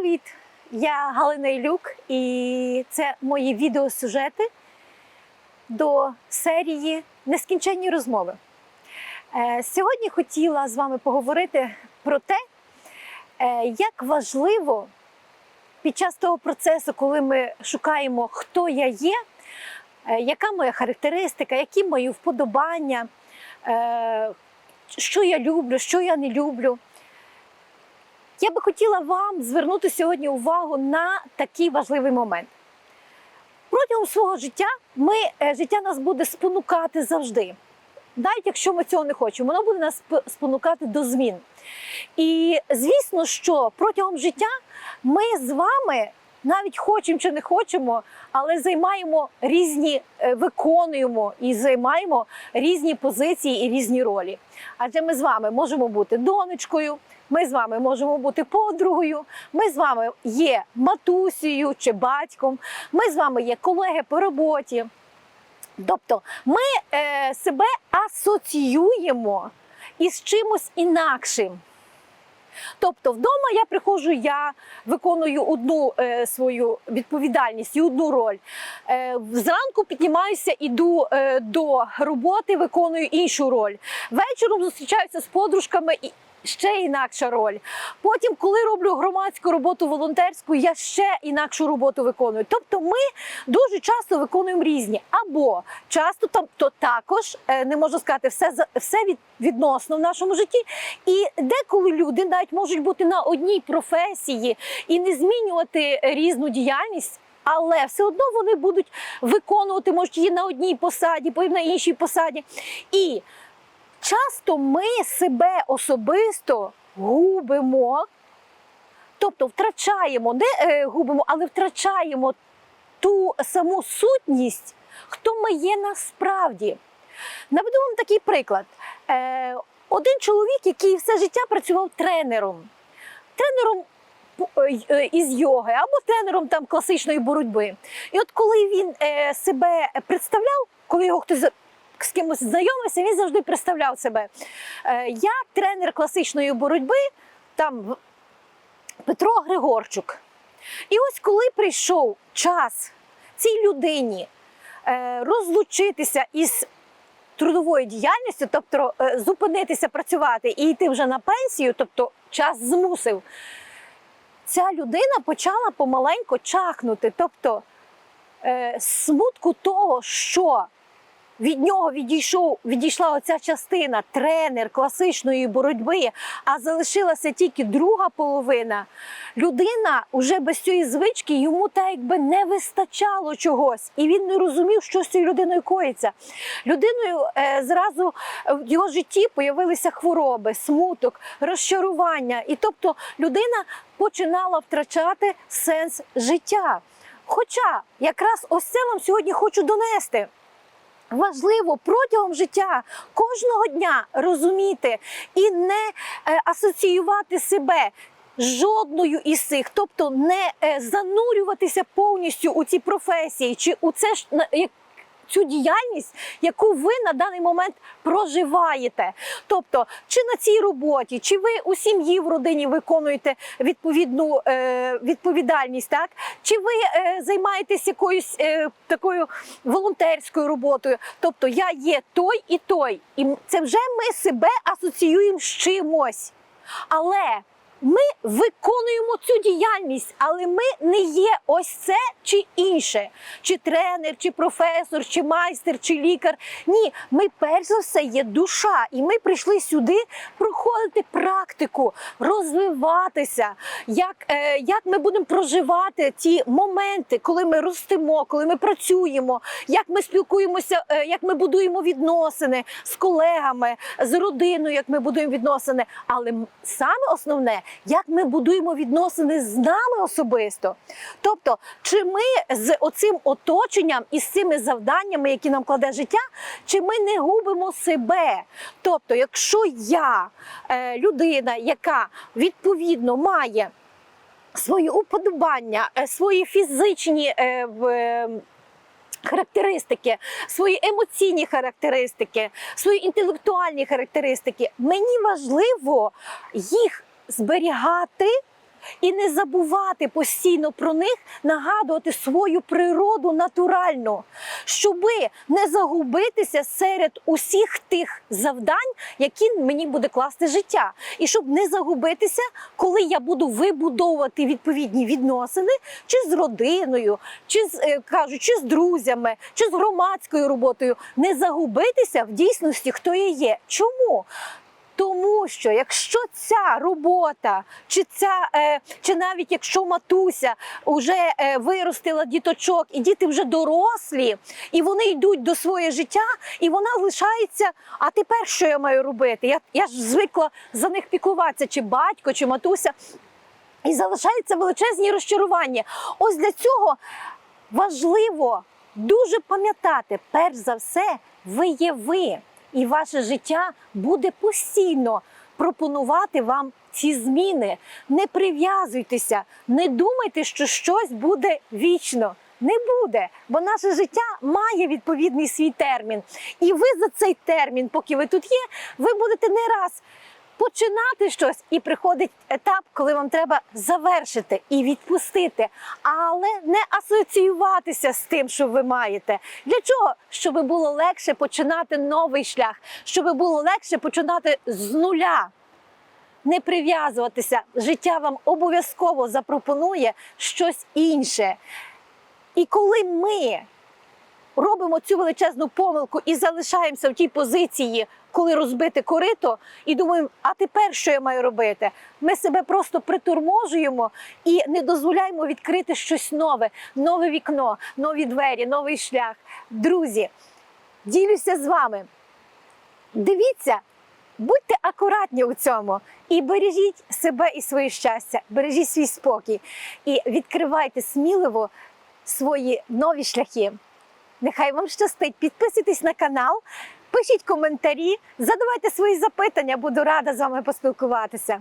Привіт! Я Галина Ілюк, і це мої відеосюжети до серії Нескінченні розмови. Е, Сьогодні хотіла з вами поговорити про те, е, як важливо під час того процесу, коли ми шукаємо, хто я є, е, яка моя характеристика, які мої вподобання, що я люблю, що я не люблю. Я би хотіла вам звернути сьогодні увагу на такий важливий момент. Протягом свого життя ми, е, життя нас буде спонукати завжди. Навіть якщо ми цього не хочемо, воно буде нас спонукати до змін. І звісно, що протягом життя ми з вами навіть хочемо чи не хочемо, але займаємо різні, е, виконуємо і займаємо різні позиції і різні ролі. Адже ми з вами можемо бути донечкою, ми з вами можемо бути подругою, ми з вами є матусею чи батьком, ми з вами є колеги по роботі. Тобто ми е, себе асоціюємо із чимось інакшим. Тобто, вдома я приходжу, я виконую одну е, свою відповідальність і одну роль. Е, зранку піднімаюся, іду е, до роботи, виконую іншу роль. Вечором зустрічаюся з подружками і ще інакша роль. Потім, коли роблю громадську роботу волонтерську, я ще інакшу роботу виконую. Тобто, ми дуже часто виконуємо різні. Або часто там то також е, не можу сказати все все від, відносно в нашому житті. І деколи люди навіть можуть бути на одній професії і не змінювати різну діяльність. Але все одно вони будуть виконувати, можуть її на одній посаді, потім на іншій посаді. І часто ми себе особисто губимо, тобто втрачаємо, не е, губимо, але втрачаємо ту саму сутність, хто ми є насправді. Наведу вам такий приклад. Е, один чоловік, який все життя працював тренером, тренером е, із йоги або тренером там класичної боротьби. І от коли він себе представляв, коли його хтось з кимось знайомився, він завжди представляв себе. Е, я тренер класичної боротьби, там Петро Григорчук. І ось коли прийшов час цій людині е, розлучитися із трудовою діяльністю, тобто е, зупинитися працювати і йти вже на пенсію, тобто час змусив, ця людина почала помаленько чахнути. Тобто смутку того, що від нього відійшов, відійшла оця частина, тренер класичної боротьби, а залишилася тільки друга половина. Людина вже без цієї звички йому так якби не вистачало чогось, і він не розумів, що з цією людиною коїться. Людиною е, зразу в його житті появилися хвороби, смуток, розчарування. І тобто людина починала втрачати сенс життя. Хоча якраз ось це вам сьогодні хочу донести. Важливо протягом життя кожного дня розуміти і не е, асоціювати себе жодною із цих, тобто не е, занурюватися повністю у ці професії чи у це ж цю діяльність, яку ви на даний момент проживаєте. Тобто, чи на цій роботі, чи ви у сім'ї в родині виконуєте відповідну е, відповідальність, так? Чи ви е, займаєтесь якоюсь е, такою волонтерською роботою? Тобто я є той і той, і це вже ми себе асоціюємо з чимось. Але ми виконуємо цю діяльність, але ми не є ось це чи інше, чи тренер, чи професор, чи майстер, чи лікар. Ні, ми перш за все є душа, і ми прийшли сюди проходити практику, розвиватися, як, е, як ми будемо проживати ті моменти, коли ми ростемо, коли ми працюємо, як ми спілкуємося, е, як ми будуємо відносини з колегами, з родиною, як ми будуємо відносини. Але саме основне, як ми будуємо відносини з нами особисто. Тобто, чи ми з оцим оточенням і з цими завданнями, які нам кладе життя, чи ми не губимо себе? Тобто, якщо я е, людина, яка відповідно має свої уподобання, е, свої фізичні е, характеристики, свої емоційні характеристики, свої інтелектуальні характеристики. Мені важливо їх зберігати і не забувати постійно про них, нагадувати свою природу натуральну, щоби не загубитися серед усіх тих завдань, які мені буде класти життя, і щоб не загубитися, коли я буду вибудовувати відповідні відносини, чи з родиною, чи з е, кажуть, чи з друзями, чи з громадською роботою, не загубитися в дійсності, хто я є. Чому? Тому що якщо ця робота, чи ця, е, чи навіть якщо матуся вже е, виростила діточок, і діти вже дорослі, і вони йдуть до своє життя, і вона лишається. А тепер що я маю робити? Я, я ж звикла за них піклуватися, чи батько, чи матуся. І залишаються величезні розчарування. Ось для цього важливо дуже пам'ятати, перш за все, ви є ви, і ваше життя буде постійно пропонувати вам ці зміни. Не прив'язуйтеся, не думайте, що щось буде вічно. Не буде, бо наше життя має відповідний свій термін. І ви за цей термін, поки ви тут є, ви будете не раз починати щось, і приходить етап, коли вам треба завершити і відпустити, але не асоціюватися з тим, що ви маєте. Для чого? Щоб було легше починати новий шлях, щоб було легше починати з нуля. Не прив'язуватися, життя вам обов'язково запропонує щось інше. І коли ми робимо цю величезну помилку і залишаємося в тій позиції, коли розбите корито, і думаємо, а тепер що я маю робити? Ми себе просто приторможуємо і не дозволяємо відкрити щось нове, нове вікно, нові двері, новий шлях. Друзі, ділюся з вами. Дивіться, будьте акуратні у цьому і бережіть себе і своє щастя, бережіть свій спокій і відкривайте сміливо свої нові шляхи. Нехай вам щастить. Підписуйтесь на канал, пишіть коментарі, задавайте свої запитання, буду рада з вами поспілкуватися.